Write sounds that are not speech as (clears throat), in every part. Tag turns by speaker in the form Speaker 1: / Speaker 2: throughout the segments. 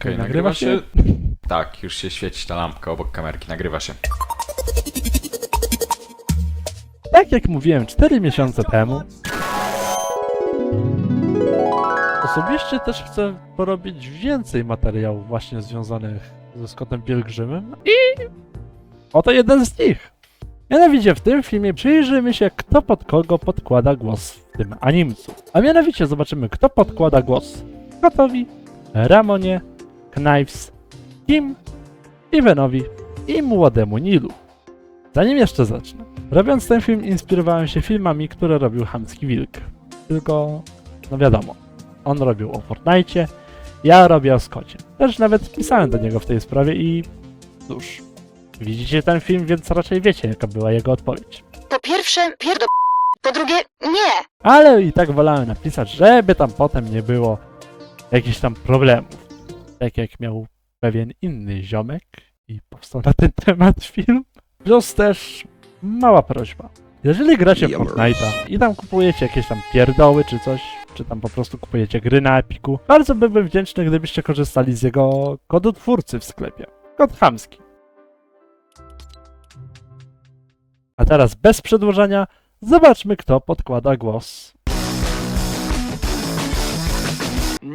Speaker 1: Okej,
Speaker 2: nagrywa się?
Speaker 1: Tak, już się świeci ta lampka obok kamerki, nagrywa się.
Speaker 2: Tak jak mówiłem 4 miesiące temu. Osobiście też chcę porobić więcej materiałów właśnie związanych ze Scottem Pielgrzymem i oto jeden z nich. Mianowicie w tym filmie przyjrzymy się kto pod kogo podkłada głos w tym animcu. A mianowicie zobaczymy kto podkłada głos Scottowi, Ramonie, Knives, Kim, Ivenowi i młodemu Nilu. Zanim jeszcze zacznę, robiąc ten film inspirowałem się filmami, które robił Hamski Wilk. Tylko, no wiadomo, on robił o Fortnite, ja robię o Scotcie. Też nawet pisałem do niego w tej sprawie i cóż, widzicie ten film, więc raczej wiecie jaka była jego odpowiedź.
Speaker 3: Po pierwsze, pierdo... Po drugie, nie!
Speaker 2: Ale i tak wolałem napisać, żeby tam potem nie było jakichś tam problemów. Tak jak miał pewien inny ziomek i powstał na ten temat film. Plus też mała prośba. Jeżeli gracie w Fortnite'a i tam kupujecie jakieś tam pierdoły czy coś, czy tam po prostu kupujecie gry na Epiku, bardzo byłbym wdzięczny, gdybyście korzystali z jego kodu twórcy w sklepie. Kod chamski. A teraz bez przedłużania, zobaczmy kto podkłada głos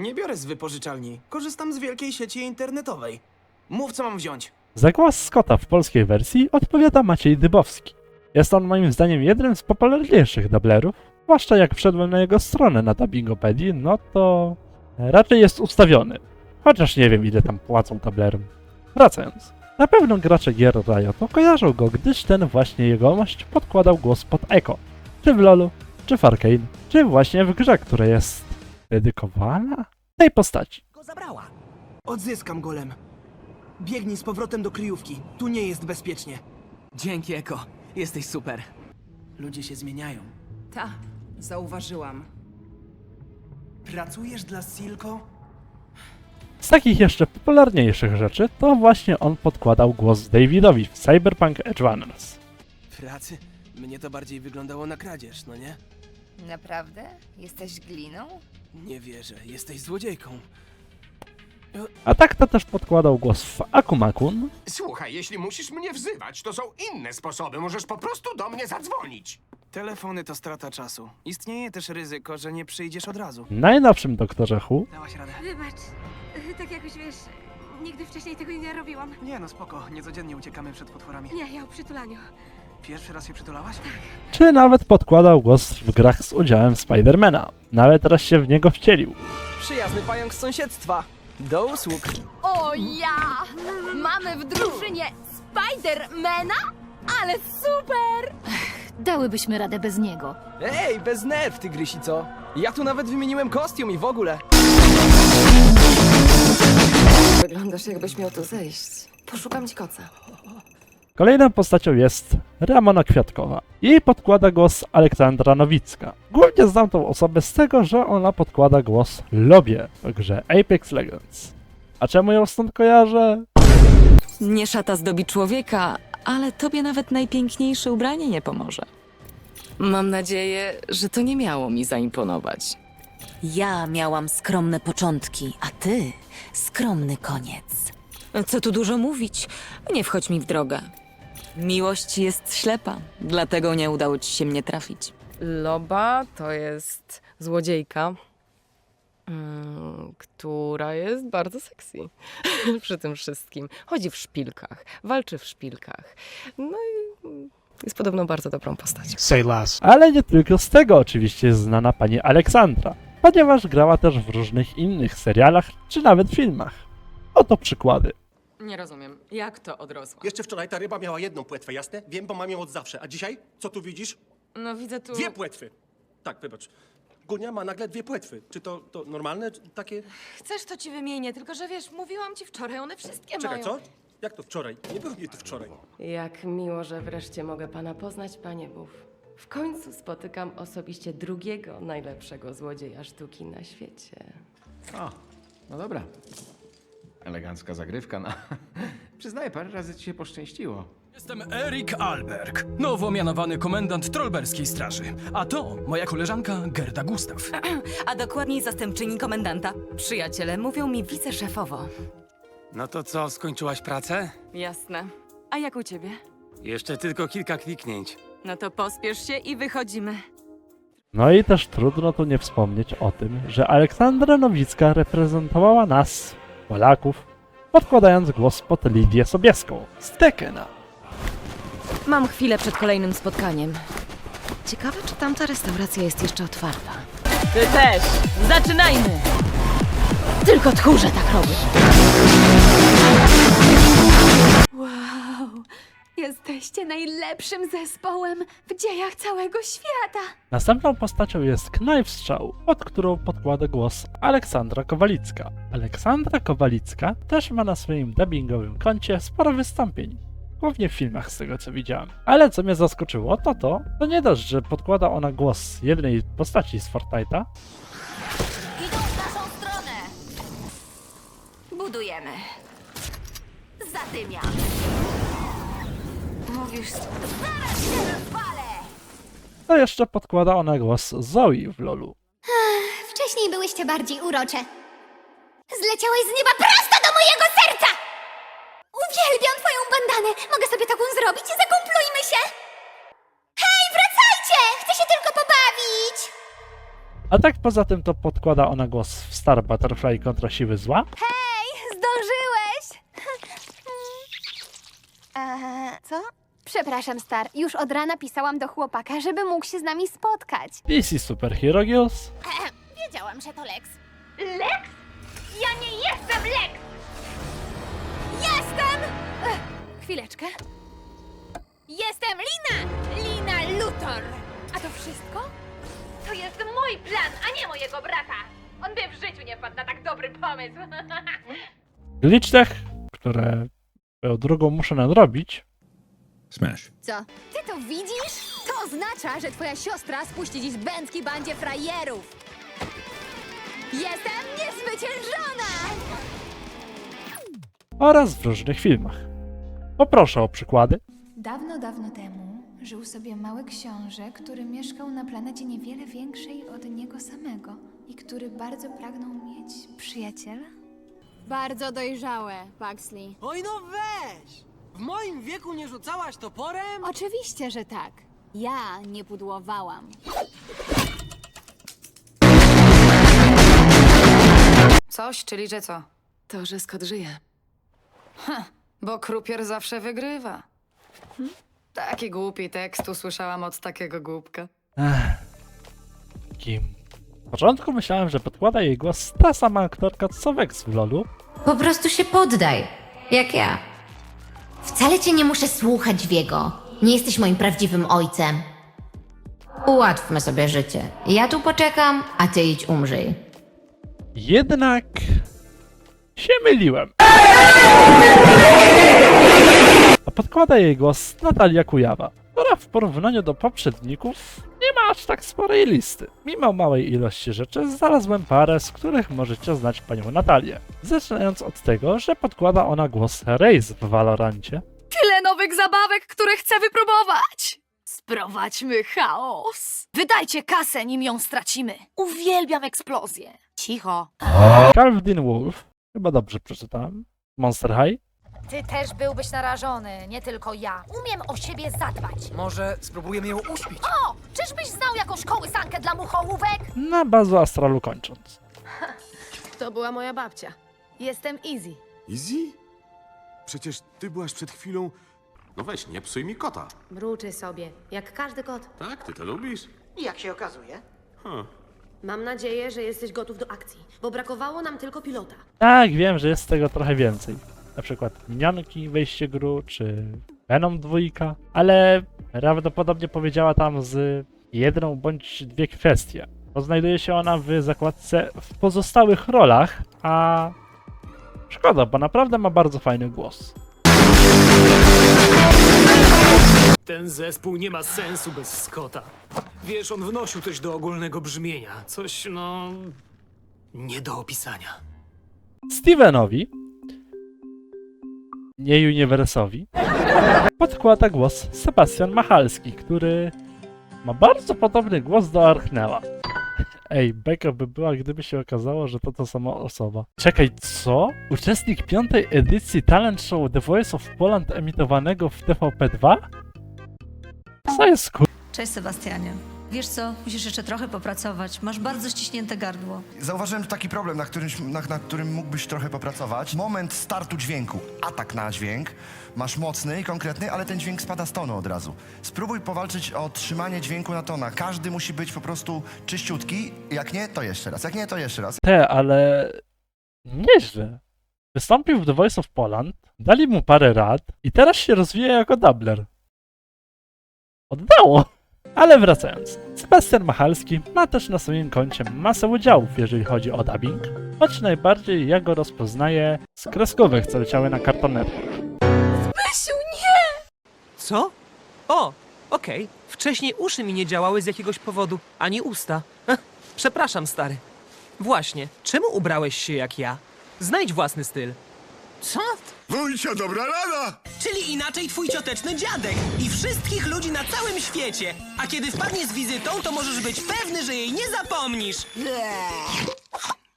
Speaker 4: Nie biorę z wypożyczalni. Korzystam z wielkiej sieci internetowej. Mów, co mam wziąć.
Speaker 2: Za głos Scotta w polskiej wersji odpowiada Maciej Dybowski. Jest on moim zdaniem jednym z popularniejszych dublerów, zwłaszcza jak wszedłem na jego stronę na dubbingopedii, no to raczej jest ustawiony. Chociaż nie wiem ile tam płacą dublerom. Wracając. Na pewno gracze gier Riotu kojarzą go, gdyż ten właśnie jegomość podkładał głos pod Echo. Czy w LoLu, czy w Arcane, czy właśnie w grze, która jest dedykowana tej postaci.
Speaker 4: Go zabrała. Odzyskam golem. Biegnij z powrotem do kryjówki. Tu nie jest bezpiecznie. Dzięki, Eko. Jesteś super. Ludzie się zmieniają.
Speaker 5: Ta, zauważyłam.
Speaker 4: Pracujesz dla Silko?
Speaker 2: Z takich jeszcze popularniejszych rzeczy, to właśnie on podkładał głos Davidowi w Cyberpunk Edge Runners.
Speaker 4: Pracy? Mnie to bardziej wyglądało na kradzież, no nie?
Speaker 5: Naprawdę? Jesteś gliną?
Speaker 4: Nie wierzę. Jesteś złodziejką.
Speaker 2: A tak to też podkładał głos w Akumakun,
Speaker 6: Słuchaj, jeśli musisz mnie wzywać, to są inne sposoby. Możesz po prostu do mnie zadzwonić.
Speaker 4: Telefony to strata czasu. Istnieje też ryzyko, że nie przyjdziesz od razu.
Speaker 2: najnowszym Doktorze Who,
Speaker 4: Dałaś radę.
Speaker 7: Wybacz, (laughs) tak jakoś wiesz, nigdy wcześniej tego nie robiłam.
Speaker 4: Nie no, spoko. Niecodziennie uciekamy przed potworami.
Speaker 7: Nie, ja o przytulaniu.
Speaker 4: Pierwszy raz się przytulałaś?
Speaker 2: czy nawet podkładał głos w grach z udziałem Spidermana. Nawet raz się w niego wcielił.
Speaker 4: Przyjazny pająk z sąsiedztwa. Do usług.
Speaker 8: O ja! Mamy w drużynie Spidermana? Ale super!
Speaker 9: Dałybyśmy radę bez niego.
Speaker 4: Ej, bez nerw, tygrysi, co? Ja tu nawet wymieniłem kostium i w ogóle.
Speaker 5: Wyglądasz jakbyś miał tu zejść. Poszukam ci koca.
Speaker 2: Kolejną postacią jest Ramona Kwiatkowa. Jej podkłada głos Aleksandra Nowicka. Głównie znam tą osobę z tego, że ona podkłada głos Lobie w grze Apex Legends. A czemu ją stąd kojarzę?
Speaker 10: Nie szata zdobi człowieka, ale tobie nawet najpiękniejsze ubranie nie pomoże. Mam nadzieję, że to nie miało mi zaimponować.
Speaker 9: Ja miałam skromne początki, a ty skromny koniec.
Speaker 10: Co tu dużo mówić? Nie wchodź mi w drogę. Miłość jest ślepa, dlatego nie udało ci się mnie trafić.
Speaker 11: Loba to jest złodziejka, mm, która jest bardzo sexy (laughs) przy tym wszystkim. Chodzi w szpilkach, walczy w szpilkach. No i mm, jest podobno bardzo dobrą postacią.
Speaker 6: Say less.
Speaker 2: Ale nie tylko z tego oczywiście jest znana pani Aleksandra, ponieważ grała też w różnych innych serialach czy nawet filmach. Oto przykłady.
Speaker 11: Nie rozumiem, jak to odrosła?
Speaker 6: Jeszcze wczoraj ta ryba miała jedną płetwę, jasne? Wiem, bo mam ją od zawsze. A dzisiaj? Co tu widzisz?
Speaker 11: No widzę tu...
Speaker 6: Dwie płetwy. Tak, wybacz. Gunia ma nagle dwie płetwy. Czy to, to normalne? Czy takie?
Speaker 11: Chcesz, to ci wymienię, tylko że wiesz, mówiłam ci wczoraj, one wszystkie
Speaker 6: Czekaj,
Speaker 11: mają...
Speaker 6: co? Jak to wczoraj? Nie było mnie tu wczoraj.
Speaker 11: Jak miło, że wreszcie mogę pana poznać, panie Buf. W końcu spotykam osobiście drugiego najlepszego złodzieja sztuki na świecie.
Speaker 12: O, no dobra. Elegancka zagrywka, no. (laughs) Przyznaję, parę razy ci się poszczęściło.
Speaker 4: Jestem Erik Alberg, nowo mianowany komendant Trollberskiej Straży. A to moja koleżanka Gerda Gustaw. (clears throat)
Speaker 10: A dokładniej zastępczyni komendanta. Przyjaciele mówią mi wiceszefowo.
Speaker 12: No to co, skończyłaś pracę?
Speaker 10: Jasne. A jak u ciebie?
Speaker 12: Jeszcze tylko kilka kliknięć.
Speaker 10: No to pospiesz się i wychodzimy.
Speaker 2: No i też trudno tu nie wspomnieć o tym, że Aleksandra Nowicka reprezentowała nas, Polaków, podkładając głos pod Lidię Sobieską z Tekena.
Speaker 8: Mam chwilę przed kolejnym spotkaniem. Ciekawe, czy tamta restauracja jest jeszcze otwarta.
Speaker 10: Ty też! Zaczynajmy!
Speaker 8: Tylko tchórze tak robią.
Speaker 7: Jesteście najlepszym zespołem w dziejach całego świata.
Speaker 2: Następną postacią jest Knajfstrzał, pod którą podkłada głos Aleksandra Kowalicka. Aleksandra Kowalicka też ma na swoim dubbingowym koncie sporo wystąpień. Głównie w filmach z tego co widziałem. Ale co mnie zaskoczyło to to, to nie dość, że podkłada ona głos jednej postaci z Fortnite'a,
Speaker 8: Idą w naszą stronę! Budujemy. Zadymiam. Mówisz... Zaraz się rozpalę!
Speaker 2: to jeszcze podkłada ona głos Zoe w LoLu.
Speaker 7: Wcześniej byłyście bardziej urocze. Zleciałeś z nieba prosto do mojego serca! Uwielbiam twoją bandanę! Mogę sobie taką zrobić? Zakumplujmy się! Hej, wracajcie! Chcę się tylko pobawić!
Speaker 2: A tak poza tym to podkłada ona głos w Star Butterfly kontra Siły Zła,
Speaker 7: Przepraszam, Star. Już od rana pisałam do chłopaka, żeby mógł się z nami spotkać.
Speaker 2: DC Super Hero Girls,
Speaker 7: Wiedziałam, że to Lex. Lex? Ja nie jestem Lex! Jestem! Ech, chwileczkę. Jestem Lina! Lina Luthor! A to wszystko? To jest mój plan, a nie mojego brata! On by w życiu nie wpadł na tak dobry pomysł. (laughs)
Speaker 2: Glitch Tech, które swoją drugą muszę nadrobić,
Speaker 1: Smash.
Speaker 7: Co? Ty to widzisz? To oznacza, że twoja siostra spuści dziś bęcki bandzie frajerów. Jestem niezwyciężona!
Speaker 2: oraz w różnych filmach. Poproszę o przykłady.
Speaker 7: Dawno, dawno temu żył sobie mały książę, który mieszkał na planecie niewiele większej od niego samego i który bardzo pragnął mieć przyjaciela. Bardzo dojrzałe, Pugsley.
Speaker 4: Oj no weź! W moim wieku nie rzucałaś toporem?
Speaker 7: Oczywiście, że tak. Ja nie pudłowałam.
Speaker 5: Coś, czyli że co?
Speaker 10: To, że Scott żyje.
Speaker 5: Bo krupier zawsze wygrywa. Hm? Taki głupi tekst usłyszałam od takiego głupka.
Speaker 2: Kim? W początku myślałem, że podkłada jej głos ta sama aktorka co Vex w LoLu,
Speaker 3: Po prostu się poddaj. Jak ja. Wcale cię nie muszę słuchać, Wiego. Nie jesteś moim prawdziwym ojcem. Ułatwmy sobie życie. Ja tu poczekam, a ty idź umrzyj.
Speaker 2: jednak się myliłem. A podkłada jej głos Natalia Kujawa, która w porównaniu do poprzedników aż tak sporej listy. Mimo małej ilości rzeczy znalazłem parę, z których możecie znać panią Natalię. Zaczynając od tego, że podkłada ona głos Raze w Valorancie,
Speaker 8: Tyle nowych zabawek, które chcę wypróbować! Sprowadźmy chaos! Wydajcie kasę, nim ją stracimy! Uwielbiam eksplozję! Cicho!
Speaker 2: Calvin Wolf, chyba dobrze przeczytałem, Monster High,
Speaker 8: Ty też byłbyś narażony, nie tylko ja. Umiem o siebie zadbać.
Speaker 4: Może spróbujemy ją uśpić?
Speaker 8: O! Czyżbyś znał jakąś kołysankę dla muchołówek?
Speaker 2: na bazu Astralu kończąc. (laughs)
Speaker 11: To była moja babcia. Jestem Easy.
Speaker 6: Easy? Przecież ty byłaś przed chwilą... No weź, nie psuj mi kota.
Speaker 11: Mruczy sobie, jak każdy kot.
Speaker 6: Tak, ty to lubisz?
Speaker 4: Jak się okazuje?
Speaker 11: Mam nadzieję, że jesteś gotów do akcji, bo brakowało nam tylko pilota.
Speaker 2: Tak, wiem, że jest tego trochę więcej. Na przykład Minionki, Wejście Gru, czy Venom dwójka, ale prawdopodobnie powiedziała tam z jedną bądź dwie kwestie. Bo znajduje się ona w zakładce w pozostałych rolach, a szkoda, bo naprawdę ma bardzo fajny głos.
Speaker 4: Ten zespół nie ma sensu bez Scotta. Wiesz, on wnosił coś do ogólnego brzmienia. Coś, no... nie do opisania.
Speaker 2: Stevenowi, nie Universowi, podkłada głos Sebastian Machalski, który ma bardzo podobny głos do Archnela. Ej, beka by była, gdyby się okazało, że to ta sama osoba. Czekaj, co? Uczestnik piątej edycji talent show The Voice of Poland emitowanego w TVP2? Co jest kur...
Speaker 13: Cześć Sebastianie. Wiesz co, musisz jeszcze trochę popracować. Masz bardzo ściśnięte gardło.
Speaker 14: Zauważyłem tu taki problem, na którym, na, na którym mógłbyś trochę popracować. Moment startu dźwięku, atak na dźwięk. Masz mocny i konkretny, ale ten dźwięk spada z tonu od razu. Spróbuj powalczyć o trzymanie dźwięku na tonach. Każdy musi być po prostu czyściutki. Jak nie, to jeszcze raz. Jak nie, to jeszcze raz.
Speaker 2: Te, ale... Nieźle. Wystąpił w The Voice of Poland, dali mu parę rad i teraz się rozwija jako dubler. Oddało! Ale wracając, Sebastian Machalski ma też na swoim koncie masę udziałów, jeżeli chodzi o dubbing, choć najbardziej ja go rozpoznaję z kreskówek, co leciały na Cartoon Network.
Speaker 13: Mysiu, nie!
Speaker 15: Co? O, okej. Wcześniej uszy mi nie działały z jakiegoś powodu, ani usta. Przepraszam, stary. Właśnie, czemu ubrałeś się jak ja? Znajdź własny styl. Co?
Speaker 14: Wujcio, dobra rada!
Speaker 15: Czyli inaczej twój cioteczny dziadek i wszystkich ludzi na całym świecie. A kiedy wpadnie z wizytą, to możesz być pewny, że jej nie zapomnisz.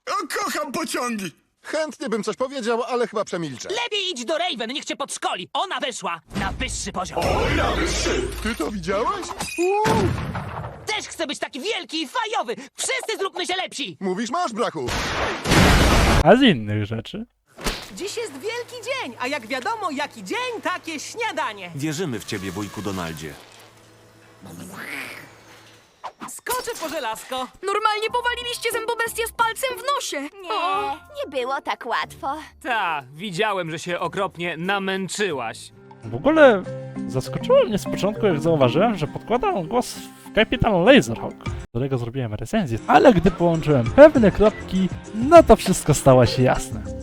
Speaker 14: O, kocham pociągi!
Speaker 16: Chętnie bym coś powiedział, ale chyba przemilczę.
Speaker 15: Lepiej idź do Raven, niech cię podszkoli. Ona wyszła na wyższy poziom.
Speaker 16: Ty to widziałeś?
Speaker 15: Też chcę być taki wielki i fajowy. Wszyscy zróbmy się lepsi.
Speaker 16: Mówisz, masz brachu.
Speaker 2: A z innych rzeczy?
Speaker 15: Dziś jest wielki dzień, a jak wiadomo, jaki dzień, takie śniadanie.
Speaker 8: Wierzymy w ciebie, wujku Donaldzie.
Speaker 15: Skoczę po żelazko.
Speaker 13: Normalnie powaliliście zębobestię z palcem w nosie.
Speaker 7: Nie, nie było tak łatwo.
Speaker 15: Ta, widziałem, że się okropnie namęczyłaś.
Speaker 2: W ogóle zaskoczyło mnie z początku, jak zauważyłem, że podkłada on głos w Capital Laserhawk, którego zrobiłem recenzję, ale gdy połączyłem pewne kropki, no to wszystko stało się jasne.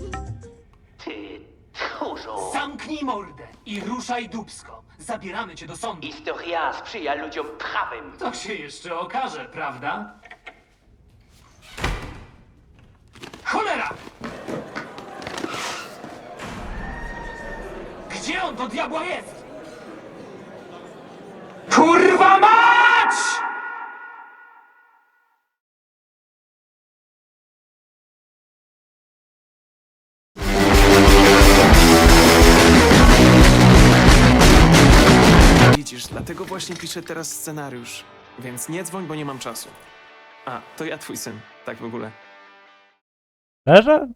Speaker 15: Zamknij mordę i ruszaj dubsko. Zabieramy cię do sądu.
Speaker 17: Historia sprzyja ludziom prawym.
Speaker 15: To się jeszcze okaże, prawda? Cholera! Gdzie on do diabła jest?
Speaker 17: Dlatego właśnie piszę teraz scenariusz. Więc nie dzwoń, bo nie mam czasu. A, to ja twój syn, tak w ogóle.
Speaker 2: Szczerze?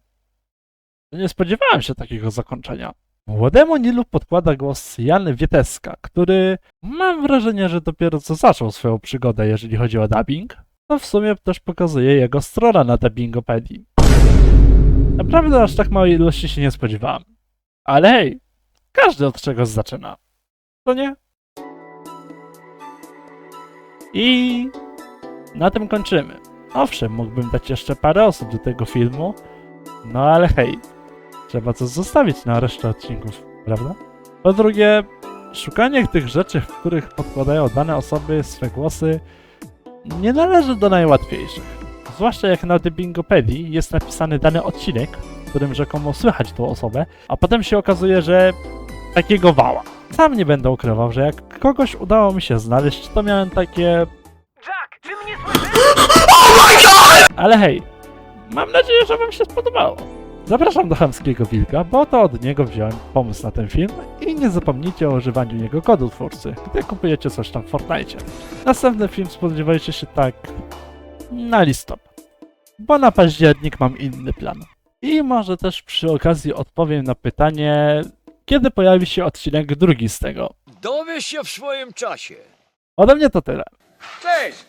Speaker 2: Nie spodziewałem się takiego zakończenia. Młodemu Nilu podkłada głos Jan Wieteska, który mam wrażenie, że dopiero co zaczął swoją przygodę, jeżeli chodzi o dubbing. To w sumie też pokazuje jego strona na dubbingopedii. Naprawdę aż tak małej ilości się nie spodziewałem. Ale hej, każdy od czegoś zaczyna. To nie? I na tym kończymy. Owszem, mógłbym dać jeszcze parę osób do tego filmu, no ale hej, trzeba coś zostawić na resztę odcinków, prawda? Po drugie, szukanie tych rzeczy, w których podkładają dane osoby swe głosy, nie należy do najłatwiejszych. Zwłaszcza jak na Dubbingopedii jest napisany dany odcinek, w którym rzekomo słychać tą osobę, a potem się okazuje, że takiego wała. Sam nie będę ukrywał, że jak kogoś udało mi się znaleźć, to miałem takie...
Speaker 15: Jack, czy mnie słyszysz? (gasps)
Speaker 2: Ale hej, mam nadzieję, że wam się spodobało. Zapraszam do Chamskiego Wilka, bo to od niego wziąłem pomysł na ten film i nie zapomnijcie o używaniu jego kodu twórcy, gdy kupujecie coś tam w Fortnite. Następny film spodziewajcie się tak na listopad, bo na październik mam inny plan. I może też przy okazji odpowiem na pytanie, kiedy pojawi się odcinek drugi z tego.
Speaker 17: Dowiesz się w swoim czasie.
Speaker 2: Ode mnie to tyle.
Speaker 17: Cześć!